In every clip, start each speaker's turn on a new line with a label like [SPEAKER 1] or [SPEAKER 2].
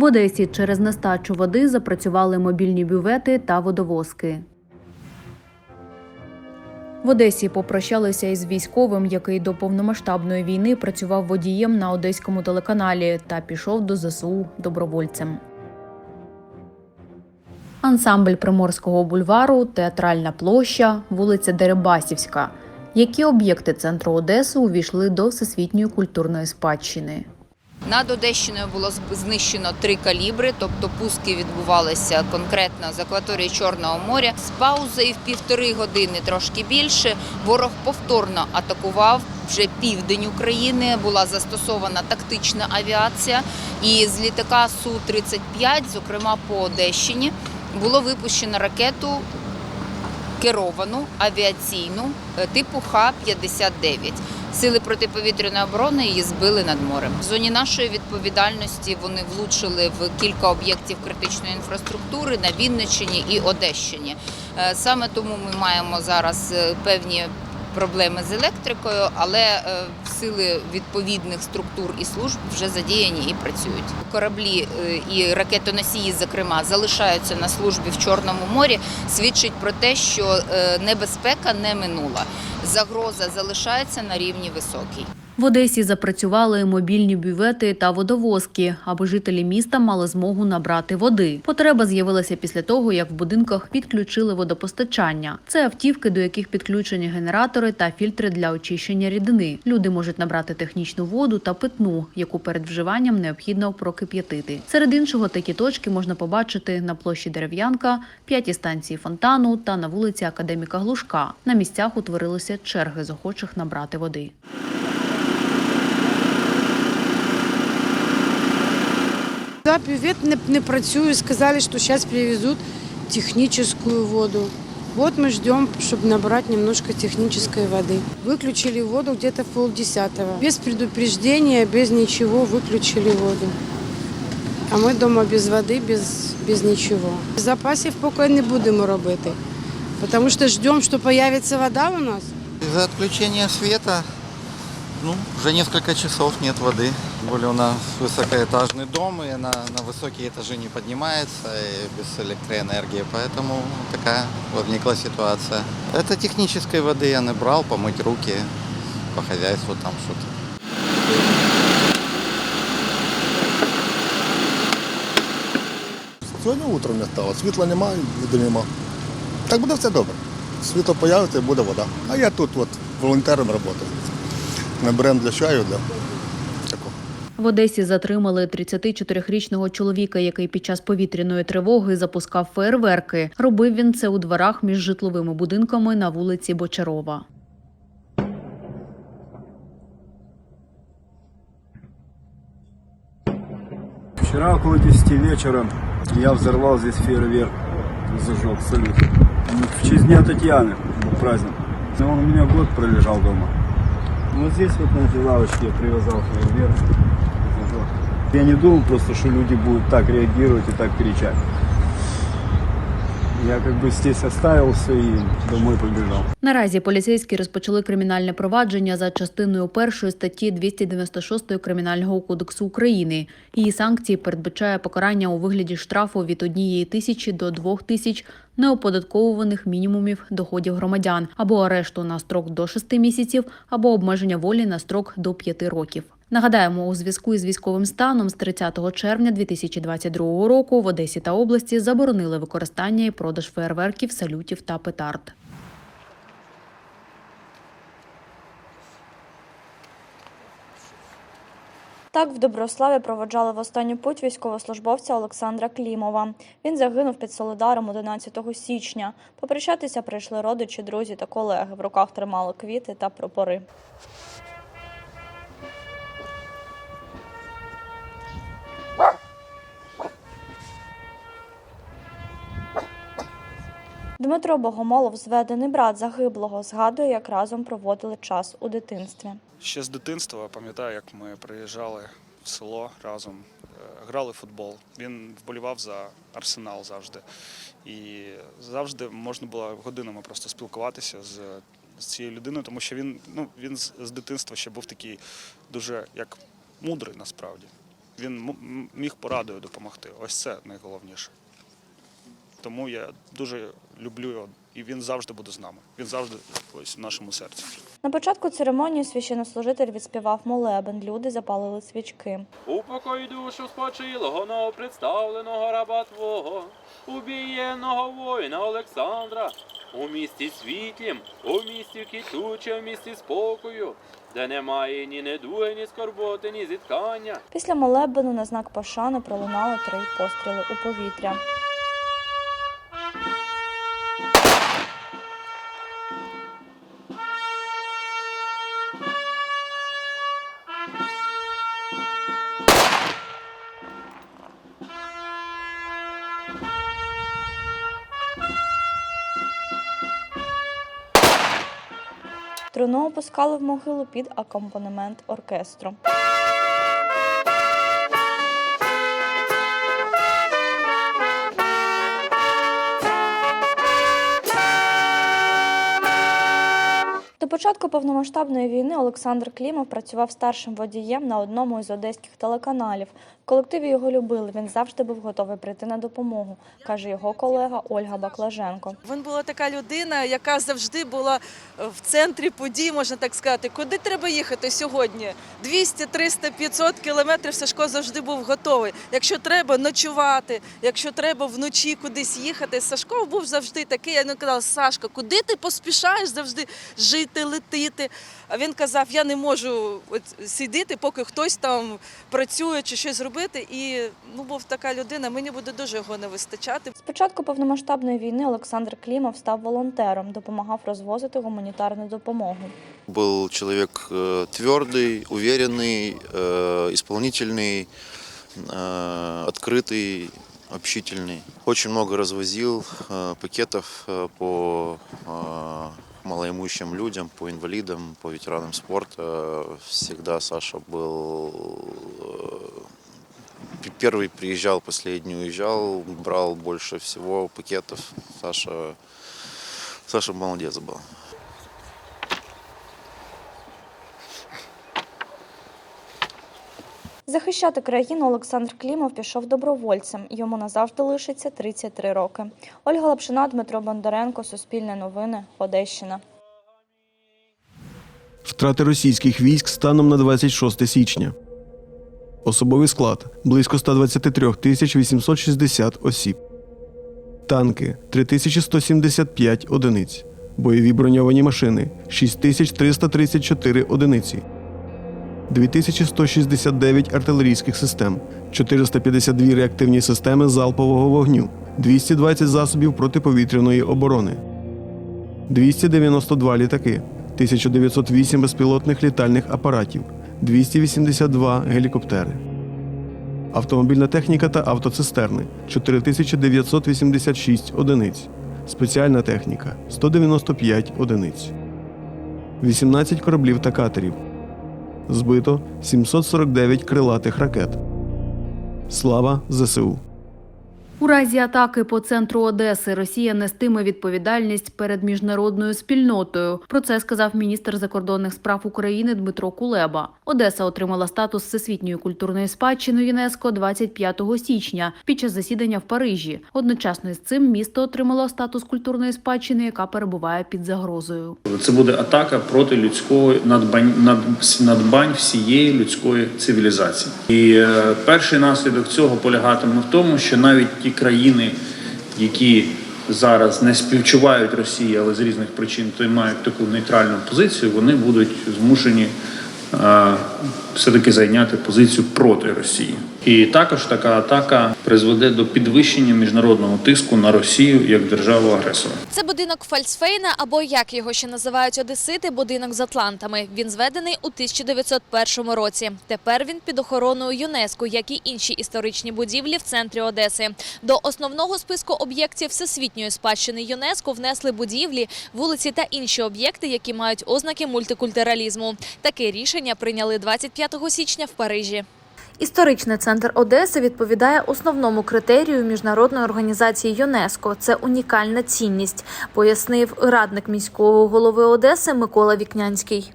[SPEAKER 1] В Одесі через нестачу води запрацювали мобільні бювети та водовозки. В Одесі попрощалися із військовим, який до повномасштабної війни працював водієм на одеському телеканалі та пішов до ЗСУ добровольцем. Ансамбль Приморського бульвару, театральна площа, вулиця Дерибасівська. Які об'єкти центру Одеси увійшли до всесвітньої культурної спадщини?
[SPEAKER 2] Над Одещиною було знищено три калібри, тобто пуски відбувалися конкретно з акваторії Чорного моря. З паузою в півтори години трошки більше. Ворог повторно атакував вже південь України. Була застосована тактична авіація, і з літака Су 35 зокрема по Одещині, було випущено ракету керовану авіаційну е, типу Х-59. Сили протиповітряної оборони її збили над морем. В зоні нашої відповідальності вони влучили в кілька об'єктів критичної інфраструктури на Вінниччині і Одещині. Е, Саме тому ми маємо зараз е, певні проблеми з електрикою, але сили відповідних структур і служб вже задіяні і працюють. Кораблі е, і ракетоносії, зокрема, залишаються на службі в Чорному морі. Свідчить про те, що е, небезпека не минула. Загроза залишається на рівні високій.
[SPEAKER 1] В Одесі запрацювали мобільні бювети та водовозки, аби жителі міста мали змогу набрати води. Потреба з'явилася після того, як в будинках підключили водопостачання. Це автівки, до яких підключені генератори та фільтри для очищення рідини. Люди можуть набрати технічну воду та питну, яку перед вживанням необхідно прокип'ятити. Серед іншого такі точки можна побачити на площі Дерев'янка, п'ятій станції фонтану та на вулиці Академіка Глушка. На місцях утворилися черги з охочих набрати води.
[SPEAKER 3] Да, бювет не, не працює, сказали, что сейчас привезут техническую воду. Вот мы ждем, чтобы набрать немножко технической воды. Выключили воду где-то в полдесятого. Без предупреждения, без ничего выключили воду. А ми дома без води, без, без нічого. Запасів поки не будемо робити, тому що чекаємо, що з'явиться вода у нас.
[SPEAKER 4] Из-за отключения света ну, уже несколько часов нет воды. Тем более у нас высокоэтажный дом, и она на высокие этажи не поднимается и без электроэнергии. Поэтому такая возникла ситуация. Это технической воды я набрал, помыть руки, по хозяйству там что-то.
[SPEAKER 5] Сьогодні утром не стало. Світла немає, води нема. Так буде все добре. Світло появиться і буде вода. А я тут от волонтером працюю. Наберемо для чаю, для такого.
[SPEAKER 1] В Одесі затримали 34-річного чоловіка, який під час повітряної тривоги запускав фейерверки. Робив він це у дворах між житловими будинками на вулиці Бочарова.
[SPEAKER 6] Вчера около 10 вечера я взорвал здесь фейерверк, зажег салют. Ну, В честь Дня Татьяны был праздник. Но Он у меня год пролежал дома. Вот здесь вот на этой лавочке я привязал фейерверк. Я не думал просто, что люди будут так реагировать и так кричать. Я как бы здесь оставил все и домой побежал.
[SPEAKER 1] Наразі поліцейські розпочали кримінальне провадження за частиною першої статті 296 Кримінального кодексу України. Її санкції передбачає покарання у вигляді штрафу від однієї тисячі до двох тисяч неоподатковуваних мінімумів доходів громадян або арешту на строк до шести місяців, або обмеження волі на строк до п'яти років. Нагадаємо, у зв'язку із військовим станом з 30 червня 2022 року в Одесі та області заборонили використання і продаж фейерверків, салютів та петард.
[SPEAKER 7] Так в Доброславі проводжали в останню путь військовослужбовця Олександра Клімова. Він загинув під Солидаром 11 січня. Попрощатися прийшли родичі, друзі та колеги. В руках тримали квіти та прапори. Дмитро Богомолов, зведений брат загиблого, згадує, як разом проводили час у дитинстві.
[SPEAKER 8] Ще з дитинства пам'ятаю, як ми приїжджали в село разом, е, грали в футбол. Він вболівав за арсенал завжди. І завжди можна було годинами просто спілкуватися з, з цією людиною, тому що він, ну, він з, дитинства ще був такий дуже як мудрий насправді. Він міг порадою допомогти. Ось це найголовніше. Тому я дуже люблю його, і він завжди буде з нами. Він завжди ось в нашому серці.
[SPEAKER 7] На початку церемонії священнослужитель відспівав молебен. Люди запалили свічки.
[SPEAKER 9] Упокой душу спочилого новопредставленого раба Твого, убієнного воїна Олександра, у місті світлім, у місті квітуче, в місті спокою, де немає ні недуги, ні скорботи, ні зіткання.
[SPEAKER 7] Після молебену на знак пошани пролунали три постріли у повітря. Труну опускали в могилу під акомпанемент оркестру. Початку повномасштабної війни Олександр Клімов працював старшим водієм на одному із одеських телеканалів. В колективі його любили. Він завжди був готовий прийти на допомогу, каже його колега Ольга Баклаженко.
[SPEAKER 10] Він була така людина, яка завжди була е, в центрі подій, можна так сказати. Куди треба їхати сьогодні? 200, 300, 500 кілометрів Сашко завжди був готовий. Якщо треба ночувати, якщо треба вночі кудись їхати, Сашко був завжди такий. Я йому казала, Сашко, куди ти поспішаєш завжди жити, летити? А він казав, я не можу от сидіти, поки хтось там працює чи щось робити. І ну, був така людина, мені буде дуже його не вистачати.
[SPEAKER 7] З початку повномасштабної війни Олександр Клімов став волонтером, допомагав розвозити гуманітарну допомогу.
[SPEAKER 11] Был человек э, твердый, уверенный, э, исполнительный, э, открытый, общительный. Очень много развозил э, пакетов э, по э, малоимущим людям, по инвалидам, по ветеранам спорта. Всегда Саша был э, п- первый приезжал, последний уезжал, брал больше всего пакетов. Саша, Саша молодец был.
[SPEAKER 7] Захищати країну Олександр Клімов пішов добровольцем. Йому назавжди лишиться 33 роки. Ольга Лапшина, Дмитро Бондаренко, Суспільне новини, Одещина.
[SPEAKER 12] Втрати російських військ станом на 26 січня. Особовий склад близько 123 тисяч 860 осіб. Танки 3175 одиниць. Бойові броньовані машини 6334 одиниці. 2169 артилерійських систем, 452 реактивні системи залпового вогню, 220 засобів протиповітряної оборони, 292 літаки, 1908 безпілотних літальних апаратів, 282 гелікоптери. Автомобільна техніка та автоцистерни 4986 одиниць. Спеціальна техніка 195 одиниць. 18 кораблів та катерів. Збито 749 крилатих ракет. Слава ЗСУ!
[SPEAKER 1] У разі атаки по центру Одеси Росія нестиме відповідальність перед міжнародною спільнотою. Про це сказав міністр закордонних справ України Дмитро Кулеба. Одеса отримала статус всесвітньої культурної спадщини ЮНЕСКо 25 січня під час засідання в Парижі. Одночасно із цим місто отримало статус культурної спадщини, яка перебуває під загрозою.
[SPEAKER 13] Це буде атака проти людського надбань, над, надбань всієї людської цивілізації. І е, перший наслідок цього полягатиме в тому, що навіть ті країни, які зараз не співчувають Росії, але з різних причин то й мають таку нейтральну позицію, вони будуть змушені все-таки зайняти позицію проти Росії. І також така атака призведе до підвищення міжнародного тиску на Росію як державу агресора.
[SPEAKER 14] Це будинок Фальцфейна, або як його ще називають одесити, будинок з атлантами. Він зведений у 1901 році. Тепер він під охороною ЮНЕСКО, як і інші історичні будівлі в центрі Одеси. До основного списку об'єктів всесвітньої спадщини ЮНЕСКО внесли будівлі, вулиці та інші об'єкти, які мають ознаки мультикультуралізму. Таке рішення прийняли 25 січня в Парижі. Історичний центр Одеси відповідає основному критерію міжнародної організації ЮНЕСКО. Це унікальна цінність, пояснив радник міського голови Одеси Микола Вікнянський.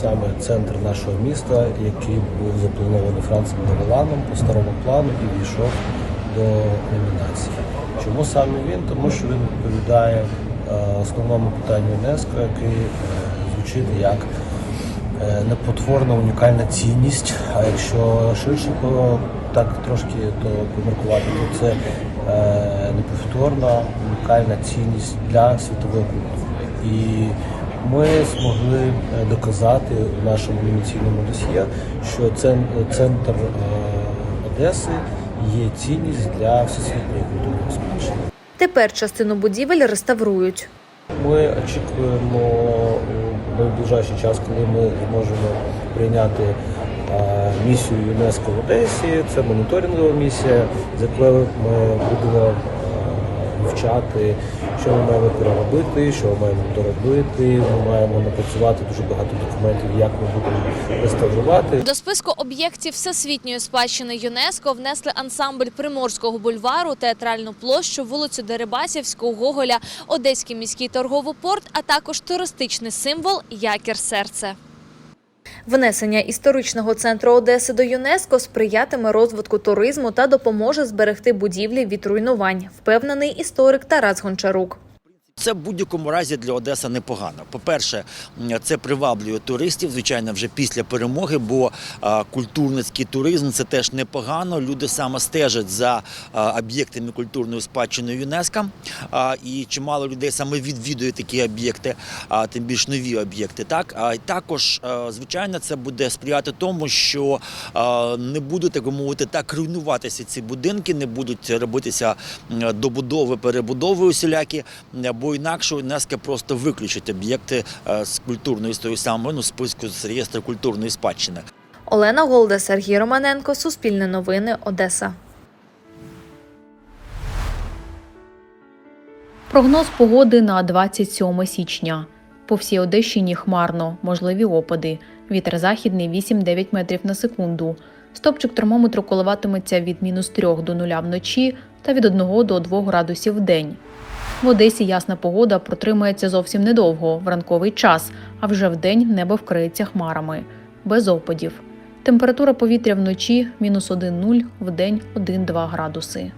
[SPEAKER 15] Саме центр нашого міста, який був запланований Францем Девеланом по старому плану і війшов до номінації. Чому саме він? Тому що він відповідає е, основному питанню ЮНЕСКО, який е, звучить як непотворна унікальна цінність. А якщо ширше так трошки то поміркувати, то це е, неповторна унікальна цінність для світової культури. І ми змогли е, доказати у нашому номінаційному досьє, що цен- центр е, Одеси є цінність для всесвітньої культурної спадщини.
[SPEAKER 14] Тепер частину будівель реставрують.
[SPEAKER 15] Ми очікуємо у найближчий час, коли ми зможемо прийняти місію ЮНЕСКО в Одесі. Це моніторингова місія, з якою ми будемо вивчати, що ми маємо переробити, що ми маємо доробити. Ми маємо напрацювати дуже багато документів, як ми будемо реставрувати.
[SPEAKER 14] До списку об'єктів всесвітньої спадщини ЮНЕСКО внесли ансамбль Приморського бульвару, театральну площу, вулицю Дерибасівську, Гоголя, Одеський міський торговий порт, а також туристичний символ Якір серце. Внесення історичного центру Одеси до ЮНЕСКО сприятиме розвитку туризму та допоможе зберегти будівлі від руйнувань, впевнений історик Тарас Гончарук.
[SPEAKER 16] Це в будь-якому разі для Одеси непогано. По-перше, це приваблює туристів, звичайно, вже після перемоги, бо культурницький туризм це теж непогано. Люди саме стежать за об'єктами культурної спадщини ЮНЕСКО. І чимало людей саме відвідує такі об'єкти, а тим більш нові об'єкти. Так а також, звичайно, це буде сприяти тому, що не будуть так мовити так руйнуватися ці будинки, не будуть робитися добудови, перебудови усілякі. Бо інакше ЮНЕСКО просто виключить об'єкти е, з культурної з тої самої ну, списку з реєстру культурної спадщини.
[SPEAKER 14] Олена Голда, Сергій Романенко, Суспільне новини, Одеса.
[SPEAKER 1] Прогноз погоди на 27 січня. По всій Одещині хмарно, можливі опади. Вітер західний 8-9 метрів на секунду. Стопчик термометру коливатиметься від мінус 3 до 0 вночі та від 1 до 2 градусів в день. В Одесі ясна погода протримається зовсім недовго, в ранковий час, а вже вдень небо вкриється хмарами. Без опадів. Температура повітря вночі мінус 1-0, вдень 1-2 градуси.